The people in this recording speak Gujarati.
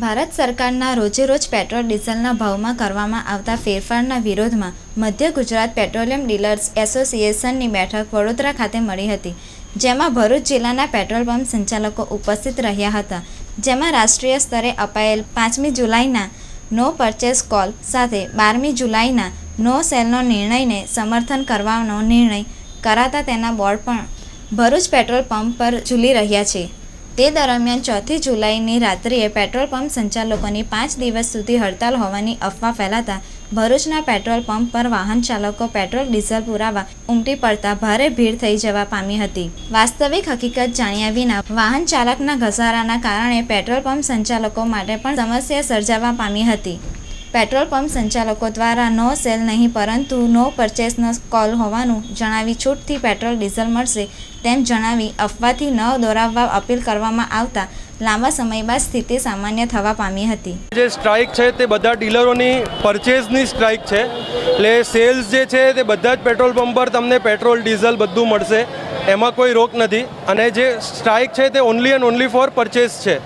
ભારત સરકારના રોજેરોજ પેટ્રોલ ડીઝલના ભાવમાં કરવામાં આવતા ફેરફારના વિરોધમાં મધ્ય ગુજરાત પેટ્રોલિયમ ડીલર્સ એસોસિએશનની બેઠક વડોદરા ખાતે મળી હતી, જેમાં ભરૂચ જિલ્લાના પેટ્રોલ પંપ સંચાલકો ઉપસ્થિત રહ્યા હતા, જેમાં રાષ્ટ્રીય સ્તરે અપાયેલ પાંચમી જુલાઈના નો પરચેસ કોલ સાથે બારમી જુલાઈના નો સેલનો નિર્ણયને સમર્થન કરવાનો નિર્ણય કરાતા તેના બોર્ડ પણ ભરૂચ પેટ્રોલ પંપ પર ઝૂલી રહ્યા છે. તે દરમિયાન ચોથી જુલાઈની રાત્રિએ પેટ્રોલ પંપ સંચાલકોની પાંચ દિવસ સુધી હડતાલ હોવાની અફવા ફેલાતા ભરૂચના પેટ્રોલ પંપ પર વાહન ચાલકો પેટ્રોલ, ડીઝલ પુરાવા ઉમટી પડતા ભારે ભીડ થઈ જવા પામી હતી. વાસ્તવિક હકીકત જાણ્યા વિના વાહન ચાલકના ઘસારાના કારણે પેટ્રોલ પંપ સંચાલકો માટે પણ સમસ્યા સર્જાવા પામી હતી. પેટ્રોલ પંપ સંચાલકો દ્વારા નો સેલ નહીં પરંતુ નો પરચેસનો કોલ હોવાનું જણાવી છૂટથી પેટ્રોલ ડીઝલ મળશે તેમ જણાવી અફવાથી ન દોરાવવા અપીલ કરવામાં આવતા લાંબા સમય બાદ સ્થિતિ સામાન્ય થવા પામી હતી. જે સ્ટ્રાઇક છે તે બધા ડીલરોની પરચેઝની સ્ટ્રાઇક છે. એટલે સેલ્સ જે છે તે બધા જ પેટ્રોલ પંપ પર તમને પેટ્રોલ, ડીઝલ બધું મળશે. એમાં કોઈ રોક નથી. અને જે સ્ટ્રાઇક છે તે only and only for purchase છે.